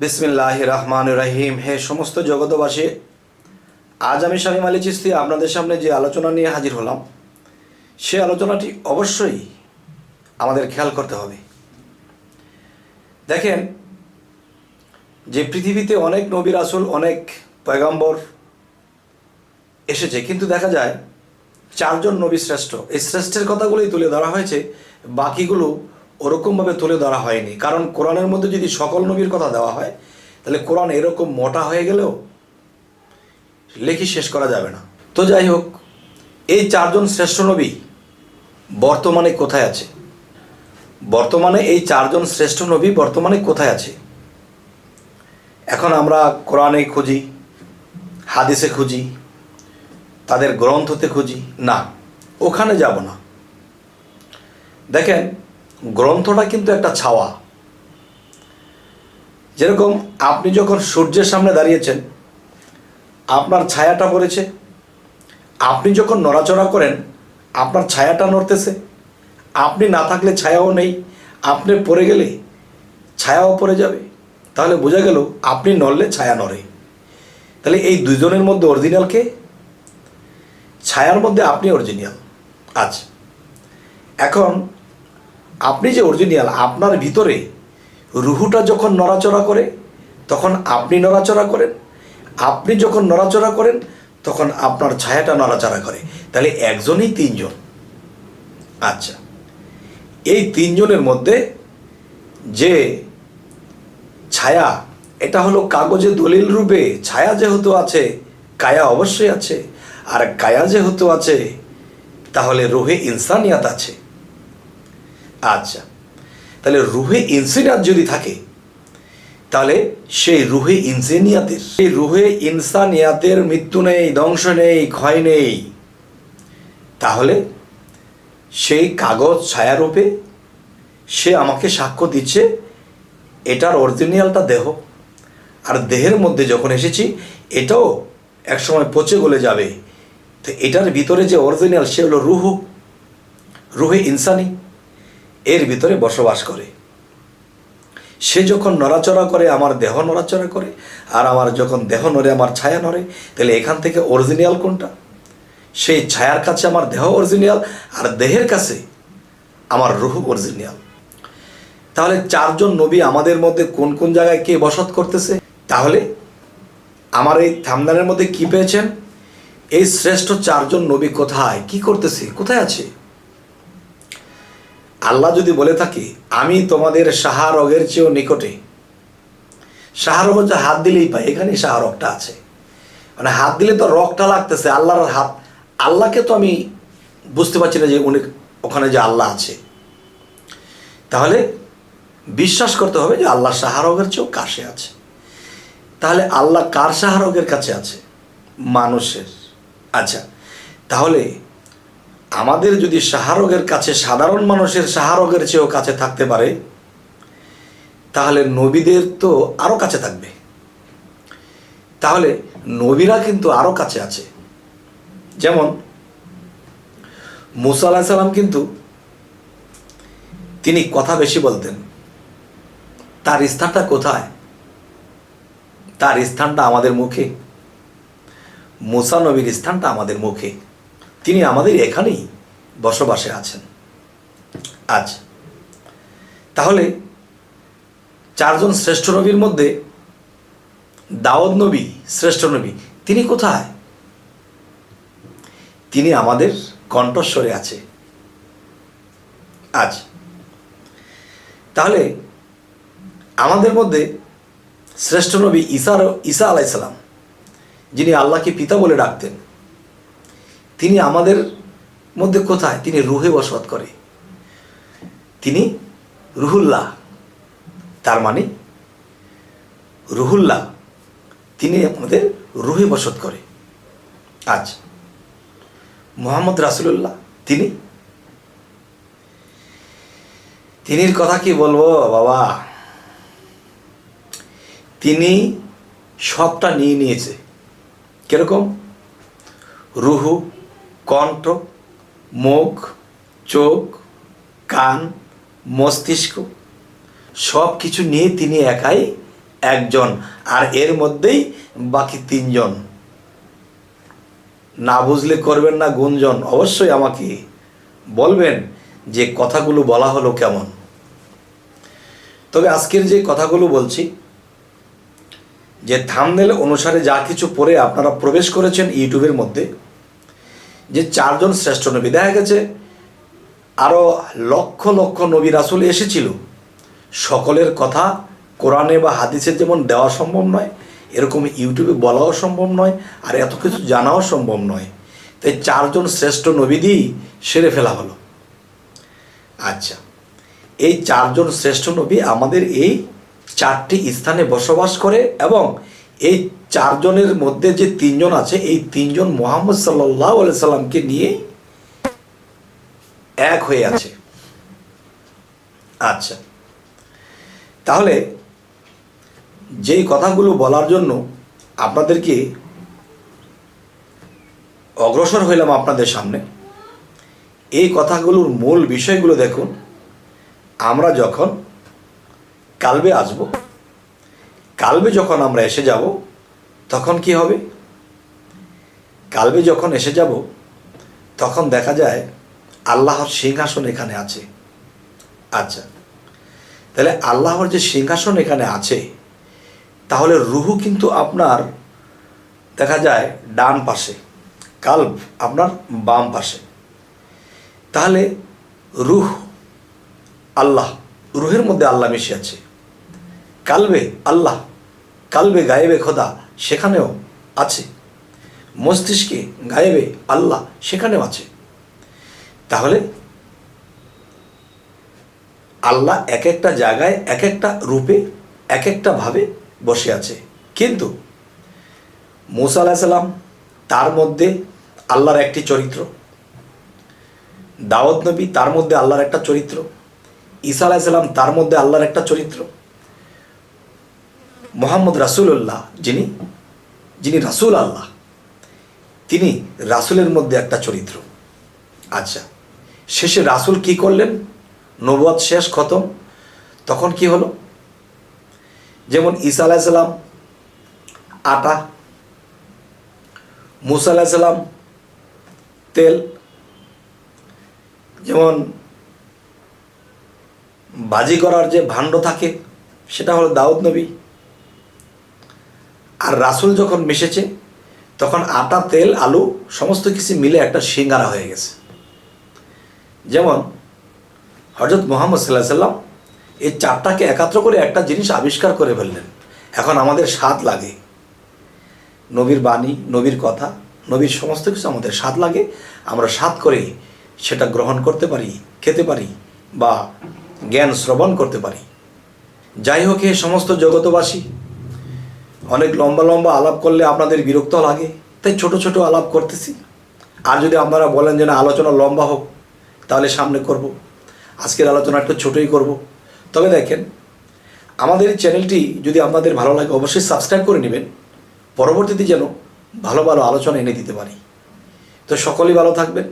বিসমিল্লাহ রহমান রহিম। হে সমস্ত জগতবাসী আজ আমি শামীম আলী চিস্তি আপনাদের সামনে যে আলোচনা নিয়ে হাজির হলাম, সে আলোচনাটি অবশ্যই আমাদের খেয়াল করতে হবে। দেখেন, যে পৃথিবীতে অনেক নবীর আসল অনেক পয়গাম্বর এসেছে, কিন্তু দেখা যায় চারজন নবী শ্রেষ্ঠ। এই শ্রেষ্ঠের কথাগুলোই তুলে ধরা হয়েছে, বাকিগুলো ওরকমভাবে তুলে ধরা হয়নি। কারণ কোরআনের মধ্যে যদি সকল নবীর কথা দেওয়া হয়, তাহলে কোরআন এরকম মোটা হয়ে গেলেও লেখি শেষ করা যাবে না। তো যাই হোক, এই চারজন শ্রেষ্ঠ নবী বর্তমানে কোথায় আছে? বর্তমানে এই চারজন শ্রেষ্ঠ নবী বর্তমানে কোথায় আছে? এখন আমরা কোরআনে খুঁজি, হাদিসে খুঁজি, তাদের গ্রন্থতে খুঁজি। না, ওখানে যাব না। দেখেন গ্রন্থটা কিন্তু একটা ছাওয়া। যেরকম আপনি যখন সূর্যের সামনে দাঁড়িয়েছেন, আপনার ছায়াটা পড়েছে, আপনি যখন নড়াচড়া করেন, আপনার ছায়াটা নড়তেছে, আপনি না থাকলে ছায়াও নেই, আপনি পড়ে গেলে ছায়াও পড়ে যাবে। তাহলে বোঝা গেল আপনি নড়লে ছায়া নড়ে। তাহলে এই দুজনের মধ্যে অরিজিনালকে ছায়ার মধ্যে আপনি অরিজিনাল আচ্ছা। এখন আপনি যে অরিজিনাল আপনার ভিতরে রুহুটা যখন নড়াচড়া করে, তখন আপনি নড়াচড়া করেন। আপনি যখন নড়াচড়া করেন, তখন আপনার ছায়াটা নড়াচড়া করে। তাহলে একজনই তিনজন। আচ্ছা এই তিনজনের মধ্যে যে ছায়া, এটা হলো কাগজে দলিল রূপে। ছায়া যেহেতু আছে, কায়া অবশ্যই আছে। আর কায়া যেহেতু আছে, তাহলে রোহে ইনসানিয়াত আছে। আচ্ছা। তাহলে রুহে ইনসানিয়াত যদি থাকে, তাহলে সেই রুহে ইনসানিয়াতের, সেই রুহে ইনসানিয়াতের মৃত্যু নেই, ধ্বংস নেই, ক্ষয় নেই, তাহলে সেই কাগজ ছায়ারূপে সে আমাকে সাক্ষ্য দিচ্ছে, এটার অরিজিনালটা দেহ। আর দেহের মধ্যে যখন এসেছি, এটাও একসময় পচে গলে যাবে। তো এটার ভিতরে যে অরিজিনাল, সে হলো রুহু। রুহে ইনসানি। এর ভিতরে বসবাস করে। সে যখন নড়াচড়া করে, আমার দেহ নড়াচড়া করে, আর আমার যখন দেহ নড়ে, আমার ছায়া নড়ে, তাহলে এখান থেকে অরিজিনাল কোনটা? সেই ছায়ার কাছে আমার দেহ অরিজিনাল আর দেহের কাছে আমার রুহ অরিজিনাল তাহলে চারজন নবী আমাদের মধ্যে কোন কোন জায়গায় কে বসত করতেছে? তাহলে আমার এই থামদানের মধ্যে কি পেয়েছেন? এই শ্রেষ্ঠ চারজন নবী কোথায়? কি করতেছে? কোথায় আছে? আল্লাহ যদি বলে থাকে, আমি তোমাদের সাহারগের চেয়েও নিকটে। সাহারগ হচ্ছে হাত দিলেই পাই এখানেই সাহারগটা আছে। মানে হাত দিলে তো রগটা লাগতেছে, আল্লাহর হাত, আল্লাহকে তো আমি বুঝতে পারছি না যে উনি ওখানে যে আল্লাহ আছে। তাহলে বিশ্বাস করতে হবে যে আল্লাহ সাহারগের চেয়েও কাছে আছে। তাহলে আল্লাহ কার সাহারগের কাছে আছে? মানুষের। আচ্ছা তাহলে আমাদের যদি সাহারগের কাছে সাধারণ মানুষের সাহারগের চেয়েও কাছে থাকতে পারে, তাহলে নবীদের তো আরও কাছে থাকবে। তাহলে নবীরা কিন্তু আরও কাছে আছে। যেমন মুসা আলাহ সাল্লাম কিন্তু তিনি কথা বেশি বলতেন। তার স্থানটা কোথায়? তার স্থানটা আমাদের মুখে। মুসা নবীর স্থানটা আমাদের মুখে। তিনি আমাদের এখানেই বসবাসে আছেন। আজ। তাহলে চারজন শ্রেষ্ঠ নবীর মধ্যে দাওয়াত নবী শ্রেষ্ঠ নবী, তিনি কোথায়? তিনি আমাদের কণ্ঠস্বরে আছে। আজ। তাহলে আমাদের মধ্যে শ্রেষ্ঠ নবী ঈসা ঈসা আলাইসালাম যিনি আল্লাহকে পিতা বলে ডাকতেন তিনি আমাদের মধ্যে কোথায়? তিনি রুহে বসবাস করে। তিনি রুহুল্লাহ। তার মানে রুহুল্লাহ তিনি আমাদের রুহে বসত করে। আজ মোহাম্মদ রাসুলুল্লাহ তিনি তিনির কথা কি বলব বাবা? তিনি সবটা নিয়ে নিয়েছে। কীরকম? রুহু কণ্ঠ, মুখ, চোখ, কান, মস্তিষ্ক সব কিছু নিয়ে তিনি একাই একজন, আর এর মধ্যেই বাকি তিনজন। না বুঝলে করবেন না গুঞ্জন, অবশ্যই আমাকে বলবেন যে কথাগুলো বলা হলো কেমন। তবে আজকের যে কথাগুলো বলছি, যে থামনেল অনুসারে যা কিছু পড়ে আপনারা প্রবেশ করেছেন ইউটিউবের মধ্যে যে চারজন শ্রেষ্ঠ নবী। দেখা গেছে আরও লক্ষ লক্ষ নবী রাসুল এসেছিল। সকলের কথা কোরআনে বা হাদিসে যেমন দেওয়া সম্ভব নয়, এরকম ইউটিউবে বলাও সম্ভব নয়, আর এত কিছু জানাও সম্ভব নয়। তাই চারজন শ্রেষ্ঠ নবী দিয়েই সেরে ফেলা হলো। আচ্ছা এই চারজন শ্রেষ্ঠ নবী আমাদের এই চারটি স্থানে বসবাস করে এবং এই চারজনের মধ্যে যে তিনজন আছে, এই তিনজন মোহাম্মদ সাল্লাহ সাল্লামকে নিয়ে এক হয়ে আছে। আচ্ছা। তাহলে যেই কথাগুলো বলার জন্য আপনাদেরকে অগ্রসর হইলাম আপনাদের সামনে, এই কথাগুলোর মূল বিষয়গুলো দেখুন। আমরা যখন কালবে আসব কালবে যখন আমরা এসে যাব, তখন কি হবে? কালবে যখন এসে যাব, তখন দেখা যায় আল্লাহর সিংহাসন এখানে আছে। আচ্ছা তাহলে আল্লাহর যে সিংহাসন এখানে আছে, তাহলে রুহু কিন্তু আপনার দেখা যায় ডান পাশে, কাল্ব আপনার বাম পাশে। তাহলে রুহ আল্লাহ, রুহের মধ্যে আল্লাহ মিশে আছে, কালবে আল্লাহ কালবে গায়েবে খোদা সেখানেও আছে। মস্তিষ্কে গায়েবে আল্লাহ সেখানেও আছে। তাহলে আল্লাহ এক একটা জায়গায় এক একটা রূপে এক একটা ভাবে বসে আছে। কিন্তু মুসা আলাহিসাল্লাম তার মধ্যে আল্লাহর একটি চরিত্র দাওয়াত নবী তার মধ্যে আল্লাহর একটা চরিত্র, ঈসা আলাহিসাল্লাম তার মধ্যে আল্লাহর একটা চরিত্র মোহাম্মদ রাসুল্লাহ যিনি যিনি রাসুল আল্লাহ, তিনি রাসুলের মধ্যে একটা চরিত্র। আচ্ছা শেষে রাসুল কি করলেন? নবদ শেষ, খতম। তখন কি হলো? যেমন ঈসা আলাহিসাল্লাম আটা। মুসা আলাহিসাল্লাম তেল। যেমন বাজি করার যে ভাণ্ড থাকে, সেটা হলো দাউদ নবী। আর রাসুল যখন মিশেছে, তখন আটা, তেল, আলু সমস্ত কিছু মিলে একটা সিঙ্গারা হয়ে গেছে। যেমন হজরত মোহাম্মদ সাল্লাহ সাল্লাম এই চারটাকে একাত্র করে একটা জিনিস আবিষ্কার করে ফেললেন। এখন আমাদের স্বাদ লাগে। নবীর বাণী, নবীর কথা, নবীর সমস্ত কিছু আমাদের স্বাদ লাগে। আমরা স্বাদ করে সেটা গ্রহণ করতে পারি, খেতে পারি বা জ্ঞান শ্রবণ করতে পারি। যাই হোক, এ সমস্ত জগতবাসী অনেক লম্বা লম্বা আলাপ করলে আপনাদের বিরক্ত লাগে। তাই ছোট ছোট আলাপ করতেছি। আর যদি আপনারা বলেন যে না, আলোচনা লম্বা হোক, তাহলে সামনে করব। আজকের আলোচনা একটু ছোটোই করব। তবে দেখেন, আমাদের চ্যানেলটি যদি আপনাদের ভালো লাগে, অবশ্যই সাবস্ক্রাইব করে নেবেন। পরবর্তীতে যেন ভালো ভালো আলোচনা এনে দিতে পারি। তো সকলেই ভালো থাকবেন।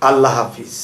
আল্লাহ হাফিজ।